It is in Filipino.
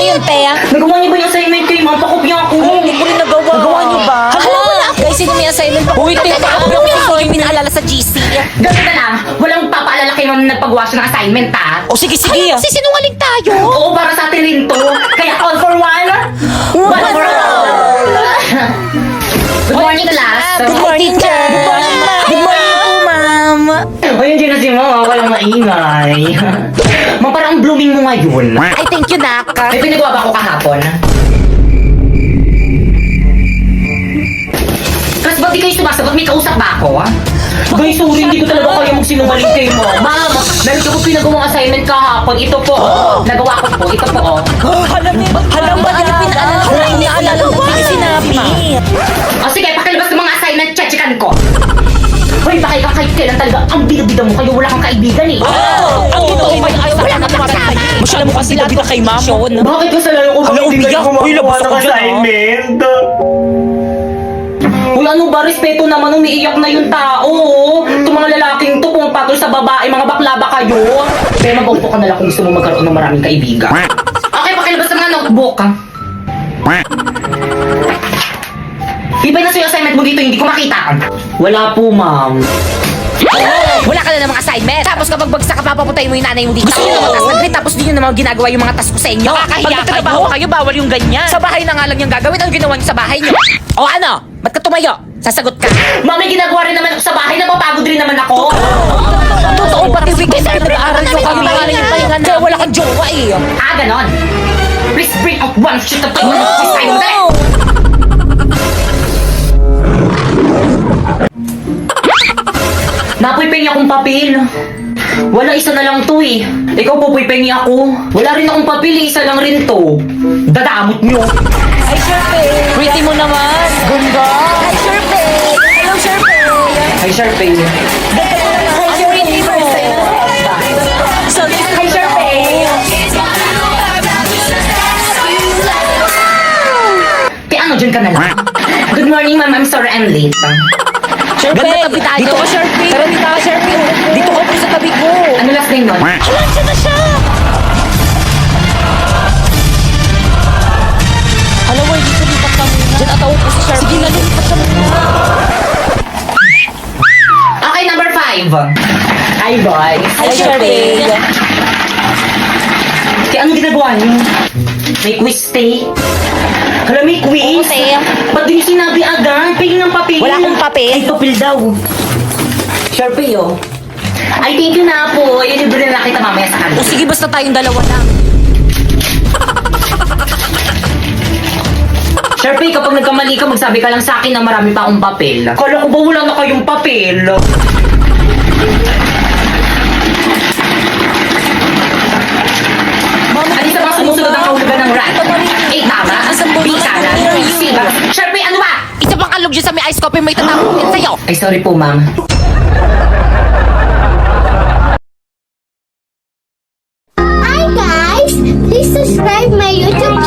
yun, te? Nagawa niyo ba yung assignment kay ma'am? Pakopya ako. Hindi ko rin nagawa. Nagawa niyo ba? Hala, wala ako. Guys, sino may assignment pa? Uy, te, ako yung gusto yung pinaalala sa GC. Ganun na lang. Walang papaalala kay ma'am na nagpagawa siya ng assignment, ha? O sige, sige. Kasi sinungaling tayo. Oo, para sa atin rin to. Kaya all for one, one for all. Good morning, class. Good morning, teacher. Good morning, ma'am. Good morning po, ma'am. Ay, hindi na si mama. Walang maingay. Ma'am, parang ang blooming mo ngayon. Ay, thank you, Nak. May pinagawa ba ako kahapon? Kasi ba't di kayo sumasagot? May kausap ba ako? Guys, sorry, hindi ko talaga kaya magsinungaling kay mo. Ma'am, meron ko pinagawang assignment kahapon. Ito po, oh. Nagawa ko po. Ito po, oh. Halam, halam ba niya pinaalala? Halam niya pinaalala mo hindi sinabi. O sige, pakilabas ng mga assignment, chechikan ko. Hoy, baka ikaw kahit kailan talaga ang bida-bida mo kayo wala kang kaibigan eh. Ang Masyado mo kasi labita kay ma'am. Bakit kasalanan ko Hala, hindi umiyak. kayo Uy, labas gumawa ng ako dyan, ah. assignment? Uy, ano ba? Respeto naman, umiiyak na yung tao. oh. Itong mga lalaking to, pumapatol sa babae, mga bakla ba kayo? Pero mag-upo ka na lang kung gusto mo magkaroon ng maraming kaibigan. Okay, pakilabas ng mga notebook. ha? Ibay na sa'yo assignment mo dito, hindi ko makita. Wala po, ma'am. Wala ka na namang assignment. Tapos kapag bagsak ka, papaputay mo yung nanay mo dito. Gusto nyo naman tas grade, tapos di nyo naman ginagawa yung mga task ko sa inyo. Nakakahiya Pag nagtatrabaho kayo, bawal yung ganyan. Sa bahay na nga lang yung gagawin. Ano ginawa nyo sa bahay nyo? O ano? Ba't ka tumayo? Sasagot ka. May ginagawa rin naman ako sa bahay, napapagod rin naman ako. Totoo, pati weekend ka nag-aaral nyo kami. Kaya wala kang jowa eh. Ah, ganon. Please bring out one sheet of paper of this assignment. Napoy pengi akong papel. Wala isa na lang to eh. Ikaw po pengi ako. Wala rin akong papel, eh. isa lang rin to. Dadamot nyo. Ay, Sherpe. Pretty mo naman. Ganda. Ay, Sherpe. Hello, Sharpay. Hi, Sharpay. Dyan ka na lang. Good morning, ma'am. I'm sorry I'm late. Sherpe. Ganda tabi tayo. Dito ka, Sherpe. Tara, dito ka, Sherpe. Dito ka po sa tabi ko. Ano last name nun? Hala, siya na siya. Hala, wait, dito lipat ka muna. Diyan ataw po si Sherpe. Sige na, lipat ka muna. Okay, number five. Hi, boys. Hi, Sherpe. Kaya ano ginagawa niyo? May quiz stay. Hala, may quiz? Oo. Ba't di niyo sinabi ng papel. Wala akong papel. Ay, papel daw. Sharpie, oh. Ay, thank you na po. Ilibre na kita mamaya sa O kanila. sige, basta tayong dalawa lang. Sharpie, kapag nagkamali ka, magsabi ka lang sa akin na marami pa akong papel. Kala ko ba wala na kayong papel? Kalog dyan sa may ice coffee, may tatapon din sa'yo. Ay, sorry po, ma'am. Hi guys! Please subscribe my YouTube